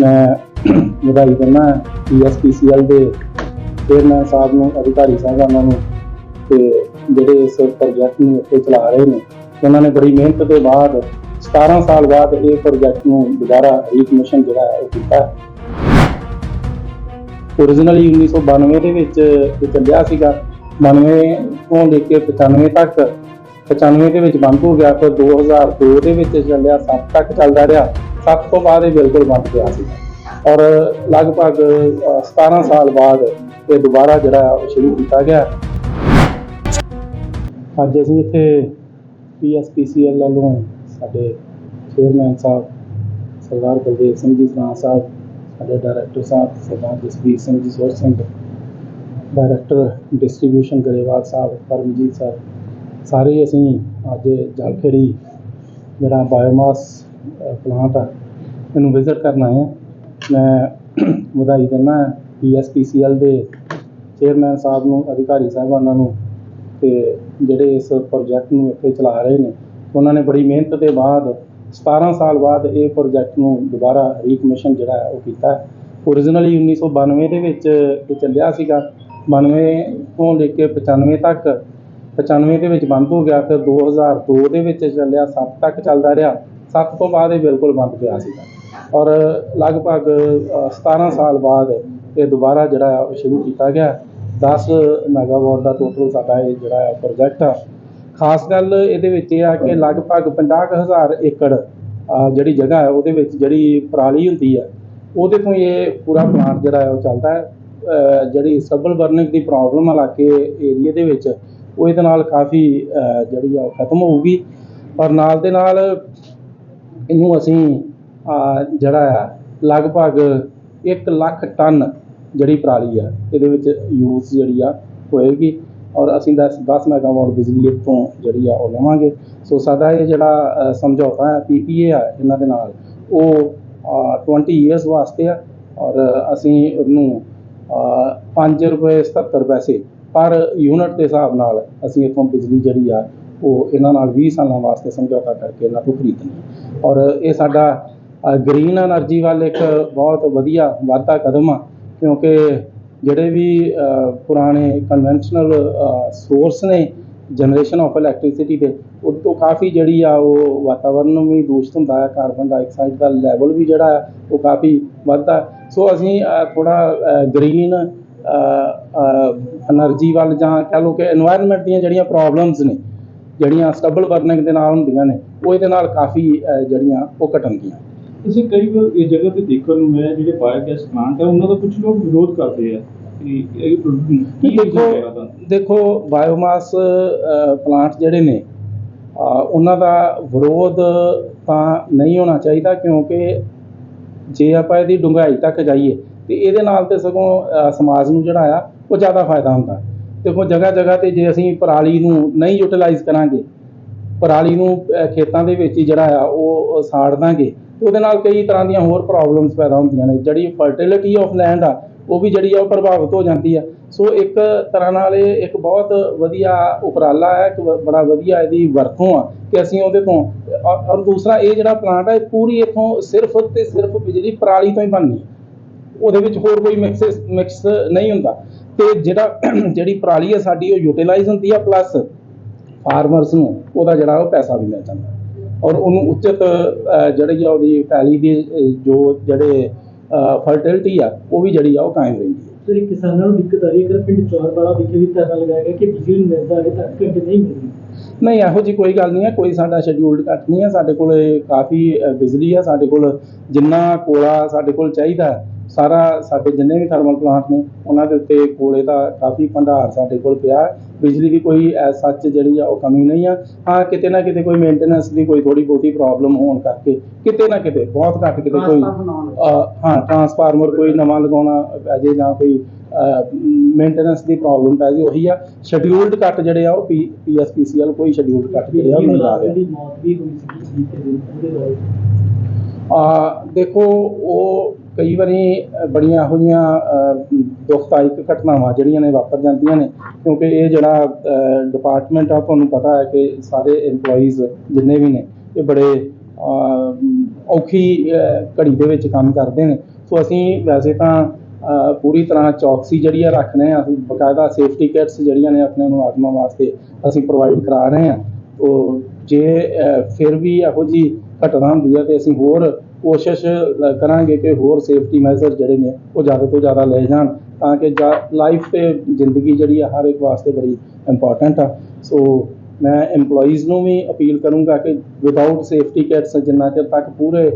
ਮੈਂ ਵਧਾਈ ਦਿੰਦਾ ਪੀਐਸਪੀਸੀਐਲ ਦੇ ਚੇਅਰਮੈਨ ਸਾਹਿਬ ਨੂੰ, ਅਧਿਕਾਰੀ ਸਾਹਿਬਾਨਾਂ ਨੂੰ ਤੇ ਜਿਹੜੇ ਇਸ ਪ੍ਰੋਜੈਕਟ ਨੂੰ ਇੱਥੇ ਚਲਾ ਰਹੇ ਨੇ, ਉਹਨਾਂ ਨੇ ਬੜੀ ਮਿਹਨਤ ਦੇ ਬਾਅਦ 17 ਸਾਲ ਬਾਅਦ ਇਹ ਪ੍ਰੋਜੈਕਟ ਨੂੰ ਦੁਬਾਰਾ ਰੀਕਮਿਸ਼ਨ ਜਿਹੜਾ ਹੈ ਉਹ ਕੀਤਾ ਹੈ। 1992 ਦੇ ਵਿੱਚ ਇਹ ਚੱਲਿਆ ਸੀਗਾ 92 ਤੋਂ ਲੈ ਕੇ 95 ਤੱਕ 95 ਦੇ ਵਿੱਚ ਬੰਦ ਹੋ ਗਿਆ, ਫਿਰ 2002 ਦੇ ਵਿੱਚ ਚੱਲਿਆ 7 ਤੱਕ ਚੱਲਦਾ ਰਿਹਾ। 7 ਤੋਂ ਬਾਅਦ ਇਹ ਬਿਲਕੁਲ ਬੰਦ ਪਿਆ ਸੀ। ਔਰ ਲਗਭਗ ਅ, 17 ਸਾਲ ਬਾਅਦ ਇਹ ਦੁਬਾਰਾ ਜਿਹੜਾ ਉਹ ਸ਼ੁਰੂ ਕੀਤਾ ਗਿਆ। ਅੱਜ ਅਸੀਂ ਇੱਥੇ ਪੀਐਸਪੀਸੀਐਲ ਵੱਲੋਂ ਸਾਡੇ ਚੇਅਰਮੈਨ ਸਾਹਿਬ ਸਰਦਾਰ ਬਲਦੇਵ ਸਿੰਘ ਜੀ ਸਰਾਂ ਸਾਹਿਬ ਸਾਡੇ ਡਾਇਰੈਕਟਰ ਸਾਹਿਬ ਸਰਦਾਰ ਜਸਵੀਰ ਸਿੰਘ ਜੀ ਸੋਰ ਸਿੰਘ ਡਾਇਰੈਕਟਰ ਡਿਸਟ੍ਰੀਬਿਊਸ਼ਨ ਗਰੇਵਾਲ ਸਾਹਿਬ ਪਰਮਜੀਤ ਸਾਹਿਬ ਸਾਰੇ ਅਸੀਂ ਅੱਜ ਜਲਖੇੜੀ ਜਿਹੜਾ ਬਾਇਓਮਾਸ ਪਲਾਂਟ ਆ। ਇਹਨੂੰ ਵਿਜ਼ਿਟ ਕਰਨ ਆਏ ਹਾਂ ਮੈਂ ਵਧਾਈ ਦਿੰਦਾ ਪੀਐਸਪੀਸੀਐਲ ਦੇ ਚੇਅਰਮੈਨ ਸਾਹਿਬ ਨੂੰ, ਅਧਿਕਾਰੀ ਸਾਹਿਬਾਨਾਂ ਨੂੰ ਤੇ ਜਿਹੜੇ ਇਸ ਪ੍ਰੋਜੈਕਟ ਨੂੰ ਇੱਥੇ ਚਲਾ ਰਹੇ ਨੇ। ਉਹਨਾਂ ਨੇ ਬੜੀ ਮਿਹਨਤ ਦੇ ਬਾਅਦ 17 ਸਾਲ ਬਾਅਦ ਇਹ ਪ੍ਰੋਜੈਕਟ ਨੂੰ ਦੁਬਾਰਾ ਰੀਕਮਿਸ਼ਨ ਜਿਹੜਾ ਉਹ ਕੀਤਾ ਹੈ। ਓਰੀਜਨਲੀ 1992 ਦੇ ਵਿੱਚ ਇਹ ਚੱਲਿਆ ਸੀਗਾ। 92 ਤੋਂ ਲੈ ਕੇ 95 ਤੱਕ 95 ਦੇ ਵਿੱਚ ਬੰਦ ਹੋ ਗਿਆ। ਫਿਰ 2002 ਦੇ ਵਿੱਚ ਚੱਲਿਆ 7 ਤੱਕ ਚੱਲਦਾ ਰਿਹਾ। 7 ਤੋਂ ਬਾਅਦ ਇਹ ਬਿਲਕੁਲ ਬੰਦ ਪਿਆ ਸੀਗਾ। ਔਰ ਲਗਭਗ ਅ, 17 ਸਾਲ ਬਾਅਦ ਇਹ ਦੁਬਾਰਾ ਜਿਹੜਾ ਹੈ ਉਹ ਸ਼ੁਰੂ ਕੀਤਾ ਗਿਆ। 10 ਮੈਗਾਵਾਟ ਦਾ ਟੋਟਲ ਸਾਡਾ ਇਹ ਜਿਹੜਾ ਹੈ ਪ੍ਰੋਜੈਕਟ ਆ। ਖਾਸ ਗੱਲ ਇਹਦੇ ਵਿੱਚ ਇਹ ਆ ਕਿ ਲਗਭਗ 50000 ਏਕੜ ਜਿਹੜੀ ਜਗ੍ਹਾ ਹੈ ਉਹਦੇ ਵਿੱਚ ਜਿਹੜੀ ਪਰਾਲੀ ਹੁੰਦੀ ਹੈ ਉਹਦੇ ਤੋਂ ਇਹ ਪੂਰਾ ਪਲਾਂਟ ਜਿਹੜਾ ਹੈ ਉਹ ਚੱਲਦਾ ਹੈ। ਜਿਹੜੀ ਸਬਲ ਬਰਨਿੰਗ ਦੀ ਪ੍ਰੋਬਲਮ ਇਲਾਕੇ ਏਰੀਆ ਦੇ ਵਿੱਚ ਉਹ ਇਹਦੇ ਨਾਲ ਕਾਫੀ ਜਿਹੜੀ ਆ ਉਹ ਖਤਮ ਹੋਊਗੀ। ਔਰ ਨਾਲ ਦੇ ਨਾਲ ਇਹਨੂੰ ਅਸੀਂ ਜਿਹੜਾ ਆ ਲਗਭਗ 1 ਲੱਖ ਟਨ ਜਿਹੜੀ ਪਰਾਲੀ ਆ ਇਹਦੇ ਵਿੱਚ ਯੂਜ਼ ਜਿਹੜੀ ਆ ਹੋਏਗੀ ਔਰ ਅਸੀਂ 10 10 ਮੈਗਾਵਾਟ ਬਿਜਲੀ ਇੱਥੋਂ ਜਿਹੜੀ ਆ ਉਹ ਲਵਾਂਗੇ। ਸੋ ਸਾਡਾ ਇਹ ਜਿਹੜਾ ਅ, ਸਮਝੌਤਾ ਹੈ ਪੀਪੀਏ ਆ ਇਹਨਾਂ ਦੇ ਨਾਲ ਉਹ ਅ, 20 ਇਅਰਸ ਵਾਸਤੇ ਆ ਔਰ ਅਸੀਂ ਉਹਨੂੰ ਅ, ਪੰਜ ਰੁਪਏ 77 ਪੈਸੇ ਪਰ ਯੂਨਿਟ ਦੇ ਹਿਸਾਬ ਨਾਲ ਅਸੀਂ ਇੱਥੋਂ ਬਿਜਲੀ ਜਿਹੜੀ ਆ ਉਹ ਇਹਨਾਂ ਨਾਲ 20 ਸਾਲਾਂ ਵਾਸਤੇ ਸਮਝੌਤਾ ਕਰਕੇ ਇਹਨਾਂ ਤੋਂ ਖਰੀਦਣੀ ਔਰ ਇਹ ਸਾਡਾ ਗ੍ਰੀਨ એનર્ਜੀ ਵੱਲ ਇੱਕ ਬਹੁਤ ਵਧੀਆ ਵਾਧਾ ਕਦਮ ਆ, ਕਿਉਂਕਿ ਜਿਹੜੇ ਵੀ ਪੁਰਾਣੇ ਕਨਵੈਨਸ਼ਨਲ ਸੋਰਸ ਨੇ ਜਨਰੇਸ਼ਨ ਆਫ ਇਲੈਕਟ੍ਰਿਸਿਟੀ ਦੇ, ਉਹ ਤੋਂ ਕਾਫੀ ਜਿਹੜੀ ਆ ਉਹ ਵਾਤਾਵਰਨ ਨੂੰ ਵੀ ਦੂਸ਼ਿਤ ਹੁੰਦਾ ਹੈ ਕਾਰਬਨ ਡਾਈਆਕਸਾਈਡ ਦਾ ਲੈਵਲ ਵੀ ਜਿਹੜਾ ਉਹ ਕਾਫੀ ਵੱਧਦਾ। ਸੋ ਅਸੀਂ ਥੋੜਾ ਗ੍ਰੀਨ એનર્ਜੀ ਵੱਲ ਜਾਂ ਕਹ ਲਓ ਕਿ এনवायरमेंट ਦੀਆਂ ਜਿਹੜੀਆਂ ਪ੍ਰੋਬਲਮਸ ਨੇ ਜਿਹੜੀਆਂ ਸਟੇਬਲ ਬਰਨਿੰਗ ਦੇ ਨਾਲ ਹੁੰਦੀਆਂ ਨੇ ਉਹ ਇਹਦੇ ਨਾਲ ਕਾਫੀ ਜਿਹੜੀਆਂ ਉਹ ਘਟਣਗੀਆਂ। ਅਸੀਂ ਕਈ ਵਾਰ ਇਹ ਜਗ੍ਹਾ ਤੇ ਦੇਖਣ ਨੂੰ ਮਿਲਿਆ ਜਿਹੜੇ ਬਾਇਓਗੈਸ ਪਲਾਂਟ ਹੈ ਉਹਨਾਂ ਦਾ ਕੁਝ ਲੋਕ ਵਿਰੋਧ ਕਰਦੇ ਆ ਕਿ ਇਹ ਕੀ ਦੇਖੋ ਦੇਖੋ ਬਾਇਓਮਾਸ ਪਲਾਂਟ ਜਿਹੜੇ ਨੇ ਉਹਨਾਂ ਦਾ ਵਿਰੋਧ ਤਾਂ ਨਹੀਂ ਹੋਣਾ ਚਾਹੀਦਾ ਕਿਉਂਕਿ ਜੇ ਆਪਾਂ ਇਹਦੀ ਡੂੰਘਾਈ ਤੱਕ ਜਾਈਏ ਤੇ ਇਹਦੇ ਨਾਲ ਤੇ ਸਗੋਂ ਸਮਾਜ ਨੂੰ ਜਿਹੜਾ ਆ ਉਹ ਜ਼ਿਆਦਾ ਫਾਇਦਾ ਹੁੰਦਾ। ਦੇਖੋ ਜਗ੍ਹਾ ਜਗ੍ਹਾ ਤੇ ਜੇ ਅਸੀਂ ਪਰਾਲੀ ਨੂੰ ਨਹੀਂ ਯੂਟਿਲਾਈਜ਼ ਕਰਾਂਗੇ, ਪਰਾਲੀ ਨੂੰ ਖੇਤਾਂ ਦੇ ਵਿੱਚ ਹੀ ਜਿਹੜਾ ਆ, ਉਹ ਸਾੜ ਦਾਂਗੇ, ਤੇ ਉਹਦੇ ਨਾਲ ਕਈ ਤਰ੍ਹਾਂ ਦੀਆਂ ਹੋਰ ਪ੍ਰੋਬਲਮਸ ਪੈਦਾ ਹੁੰਦੀਆਂ ਨੇ, ਜਿਹੜੀ ਫਰਟੀਲਿਟੀ ਆਫ ਲੈਂਡ ਆ, ਉਹ ਵੀ ਜਿਹੜੀ ਆ, ਉਹ ਪ੍ਰਭਾਵਿਤ ਹੋ ਜਾਂਦੀ ਆ। ਸੋ ਇੱਕ ਤਰ੍ਹਾਂ ਨਾਲ ਇਹ ਇੱਕ ਬਹੁਤ ਵਧੀਆ ਉਪਰਾਲਾ ਹੈ, ਇੱਕ ਬ- ਬੜਾ ਵਧੀਆ ਇਹਦੀ ਵਰਤੋਂ ਆ ਕਿ ਅਸੀਂ ਉਹਦੇ ਤੋਂ ਔਰ ਦੂਸਰਾ ਇਹ ਜਿਹੜਾ ਪਲਾਂਟ ਹੈ ਇਹ ਪੂਰੀ ਇਥੋਂ ਸਿਰਫ ਤੇ ਸਿਰਫ ਬਿਜਲੀ ਪਰਾਲੀ ਤੋਂ ਹੀ ਬਣਨੀ ਉਹਦੇ ਵਿੱਚ ਹੋਰ ਕੋਈ ਮਿਕਸ ਮਿਕਸ ਨਹੀਂ ਹੁੰਦਾ। ਤੇ ਜਿਹੜਾ ਜਿਹੜੀ ਪਰਾਲੀ ਹੈ ਸਾਡੀ ਉਹ ਯੂਟਿਲਾਈਜ਼ ਹੁੰਦੀ ਆ ਪਲੱਸ ਫਾਰਮਰਸ ਨੂੰ ਉਹਦਾ ਜਿਹੜਾ ਉਹ ਪੈਸਾ ਵੀ ਮਿਲ ਜਾਂਦਾ। ਔਰ ਉਹਨੂੰ ਉਚਿਤ ਜਿਹੜੀ ਆ ਉਹਦੀ ਪੈਲੀ ਦੀ ਜੋ ਜਿਹੜੇ ਫਰਟੀਲਿਟੀ ਆ ਉਹ ਵੀ ਜਿਹੜੀ ਆ ਉਹ ਕਾਇਮ ਰਹਿੰਦੀ ਹੈ। ਸਰ ਕਿਸਾਨਾਂ ਨੂੰ ਦਿੱਕਤ ਆ ਰਹੀ ਹੈ ਕਿ ਪਿੰਡ ਚੌਰਵਾੜਾ ਵਿਖੇ ਵੀ ਧਰਨਾ ਲਗਾਇਆ ਗਿਆ ਕਿ ਬਿਜਲੀ ਨਹੀਂ ਮਿਲਦਾ ਹੈ ਤਾਂ ਘੰਟੇ ਨਹੀਂ ਮਿਲਦੀ। ਨਹੀਂ ਇਹੋ ਜੀ ਕੋਈ ਗੱਲ ਨਹੀਂ ਹੈ ਕੋਈ ਸਾਡਾ ਸ਼ਡਿਊਲਡ ਕੱਟ ਨਹੀਂ ਹੈ। ਸਾਡੇ ਕੋਲ ਕਾਫੀ ਬਿਜਲੀ ਹੈ ਸਾਡੇ ਕੋਲ ਜਿੰਨਾ ਕੋਲਾ ਸਾਡੇ ਕੋਲ ਚਾਹੀਦਾ ਹੈ, ਸਾਰਾ ਸਾਡੇ ਜਿੰਨੇ ਵੀ ਥਰਮਲ ਪਲਾਂਟ ਨੇ ਉਹਨਾਂ ਦੇ ਉੱਤੇ ਕੋਲੇ ਦਾ ਕਾਫੀ ਭੰਡਾਰ ਸਾਡੇ ਕੋਲ ਪਿਆ ਹੈ। ਬਿਜਲੀ ਦੀ ਕੋਈ ਸੱਚ ਜਿਹੜੀ ਆ ਉਹ ਕਮੀ ਨਹੀਂ ਆ। ਹਾਂ ਕਿਤੇ ਨਾ ਕਿਤੇ ਕੋਈ ਮੇਨਟੇਨੈਂਸ ਦੀ ਕੋਈ ਥੋੜੀ ਬਹੁਤੀ ਪ੍ਰੋਬਲਮ ਹੋਣ ਕਰਕੇ ਕਿਤੇ ਨਾ ਕਿਤੇ ਬਹੁਤ ਘੱਟ ਕਿਤੇ ਕੋਈ ਹਾਂ ਟਰਾਂਸਫਾਰਮਰ ਕੋਈ ਨਵਾਂ ਲਗਾਉਣਾ ਪੈ ਜੇ ਕੋਈ ਮੇਨਟੇਨੈਂਸ ਦੀ ਪ੍ਰੋਬਲਮ ਪੈ ਜੇ ਉਹੀ ਆ। ਸ਼ਡਿਊਲਡ ਕੱਟ ਜਿਹੜੇ ਆ ਉਹ ਪੀਐਸਪੀਸੀਐਲ ਕੋਈ ਸ਼ਡਿਊਲਡ ਕੱਟ ਜਿਹੜੇ ਆ ਉਹ ਨਹੀਂ ਲਾ ਰਿਹਾ। ਆ ਦੇਖੋ ਉਹ ਕਈ ਵਾਰੀ ਬੜੀਆਂ ਇਹੋ ਜਿਹੀਆਂ ਅ, ਦੁਖਦਾਇਕ ਘਟਨਾਵਾਂ ਜਿਹੜੀਆਂ ਨੇ ਵਾਪਰ ਜਾਂਦੀਆਂ ਨੇ ਕਿਉਂਕਿ ਇਹ ਜਿਹੜਾ ਡਿਪਾਰਟਮੈਂਟ ਆ ਤੁਹਾਨੂੰ ਪਤਾ ਹੈ ਕਿ ਸਾਰੇ EMPLOYEES ਜਿੰਨੇ ਵੀ ਨੇ ਇਹ ਬੜੇ ਔਖੀ ਘੜੀ ਦੇ ਵਿੱਚ ਕੰਮ ਕਰਦੇ ਨੇ। ਸੋ ਅਸੀਂ ਵੈਸੇ ਤਾਂ ਪੂਰੀ ਤਰ੍ਹਾਂ ਚੌਕਸੀ ਜਿਹੜੀ ਆ ਰੱਖ ਰਹੇ ਹਾਂ ਅਸੀਂ ਬਕਾਇਦਾ ਸੇਫਟੀ ਕਿਟਸ ਜਿਹੜੀਆਂ ਨੇ ਆਪਣੇ ਮੁਲਾਜ਼ਮਾਂ ਵਾਸਤੇ ਅਸੀਂ ਪ੍ਰੋਵਾਈਡ ਕਰਾ ਰਹੇ ਹਾਂ। ਤੋ ਜੇ ਫਿਰ ਵੀ ਇਹੋ ਜੀ ਘਟਨਾ ਹੁੰਦੀ ਹੈ ਤੇ ਅਸੀਂ ਹੋਰ ਕੋਸ਼ਿਸ਼ ਕਰਾਂਗੇ ਕਿ ਹੋਰ ਸੇਫਟੀ ਮੈਜ਼ਰ ਜਿਹੜੇ ਨੇ, ਉਹ ਜ਼ਿਆਦਾ ਤੋਂ ਜ਼ਿਆਦਾ ਲਏ ਜਾਣ ਤਾਂ ਕਿ ਲਾਈਫ ਤੇ ਜ਼ਿੰਦਗੀ ਜਿਹੜੀ ਆ, ਹਰ ਇੱਕ ਵਾਸਤੇ ਬੜੀ ਇੰਪੋਰਟੈਂਟ ਆ। ਸੋ ਮੈਂ EMPLOYEES ਨੂੰ ਵੀ ਅਪੀਲ ਕਰੂੰਗਾ ਕਿ ਵਿਦਆਊਟ ਸੇਫਟੀ ਕਿਟਸ ਜਿੰਨਾ ਚਿਰ ਤੱਕ ਪੂਰੇ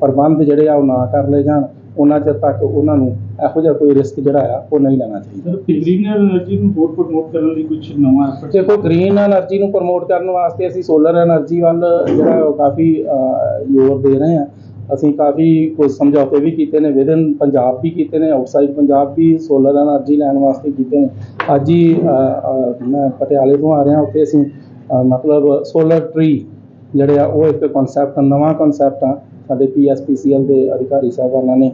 ਪ੍ਰਬੰਧ ਜਿਹੜੇ ਆ, ਉਹ ਨਾ ਕਰ ਲਏ ਜਾਣ। ਉਹਨਾਂ ਚਿਰ ਤੱਕ ਉਹਨਾਂ ਨੂੰ ਇਹੋ ਜਿਹਾ ਕੋਈ ਰਿਸਕ ਜਿਹੜਾ ਆ ਉਹ ਨਹੀਂ ਲੈਣਾ ਚਾਹੀਦਾ। ਸਰ ਗ੍ਰੀਨ એનર્ਜੀ ਨੂੰ ਹੋਰ ਪ੍ਰਮੋਟ ਕਰਨ ਲਈ ਕੁਝ ਨਵਾਂ ਐਫਰਟ ਦੇਖੋ ਗ੍ਰੀਨ એનર્ਜੀ ਨੂੰ ਪ੍ਰਮੋਟ ਕਰਨ ਵਾਸਤੇ ਅਸੀਂ ਸੋਲਰ એનર્ਜੀ ਵੱਲ ਜਿਹੜਾ ਉਹ ਕਾਫੀ ਜ਼ੋਰ ਦੇ ਰਹੇ ਆ ਅਸੀਂ ਕਾਫੀ ਕੁਝ ਸਮਝੌਤੇ ਵੀ ਕੀਤੇ ਨੇ ਵਿਦਨ ਪੰਜਾਬ ਵੀ ਕੀਤੇ ਨੇ ਆਊਟਸਾਈਡ ਪੰਜਾਬ ਵੀ ਸੋਲਰ એનર્ਜੀ ਲੈਣ ਵਾਸਤੇ ਕੀਤੇ ਨੇ। ਅੱਜ ਹੀ ਮੈਂ ਪਟਿਆਲੇ ਤੋਂ ਆ ਰਿਹਾ ਉੱਥੇ ਅਸੀਂ ਮਤਲਬ ਸੋਲਰ ਟਰੀ ਜਿਹੜੇ ਆ ਉਹ ਇੱਕ ਕਨਸੈਪਟ ਨਵਾਂ ਕਨਸੈਪਟ ਆ। ਸਾਡੇ ਪੀਐਸਪੀਸੀਐਲ ਦੇ ਅਧਿਕਾਰੀ ਸਾਹਿਬਾਨਾਂ ਨੇ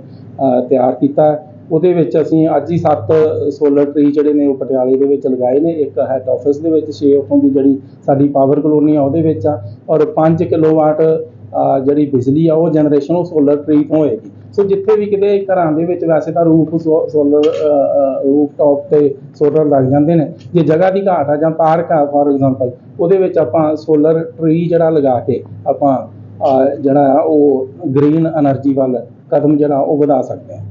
ਤਿਆਰ ਕੀਤਾ। ਉਹਦੇ ਵਿੱਚ ਅਸੀਂ ਅੱਜ ਹੀ ਸੱਤ ਸੋਲਰ ਟਰੀ ਜਿਹੜੇ ਨੇ ਉਹ ਪਟਿਆਲੇ ਦੇ ਵਿੱਚ ਲਗਾਏ ਨੇ। ਇੱਕ ਹੈੱਡ ਆਫਿਸ ਦੇ ਵਿੱਚ 6 ਉੱਥੋਂ ਦੀ ਜਿਹੜੀ ਸਾਡੀ ਪਾਵਰ ਕਲੋਨੀ ਆ, ਉਹਦੇ ਵਿੱਚ ਆ। ਔਰ 5 ਕਿਲੋਵਾਟ ਜਿਹੜੀ ਬਿਜਲੀ ਆ, ਉਹ ਜਨਰੇਸ਼ਨ ਉਹ ਸੋਲਰ ਟਰੀ ਤੋਂ ਹੋਏਗੀ। ਸੋ ਜਿੱਥੇ ਵੀ ਕਿਤੇ ਘਰਾਂ ਦੇ ਵਿੱਚ ਵੈਸੇ ਤਾਂ ਰੂਫ ਸੋਲਰ ਰੂਫ ਟਾਪ ਤੇ ਸੋਲਰ ਲੱਗ ਜਾਂਦੇ ਨੇ। ਜੇ ਜਗ੍ਹਾ ਦੀ ਘਾਟ ਆ ਜਾਂ ਪਾਰਕ ਆ ਫੋਰ ਐਗਜ਼ਾਮਪਲ ਉਹਦੇ ਵਿੱਚ ਆਪਾਂ ਸੋਲਰ ਟਰੀ ਜਿਹੜਾ ਲਗਾ ਕੇ ਆਪਾਂ ਜਿਹੜਾ ਉਹ ਗਰੀਨ ਐਨਰਜੀ ਵੱਲ ਕਦਮ ਜਿਹੜਾ ਉਹ ਵਧਾ ਸਕਦੇ ਹਾਂ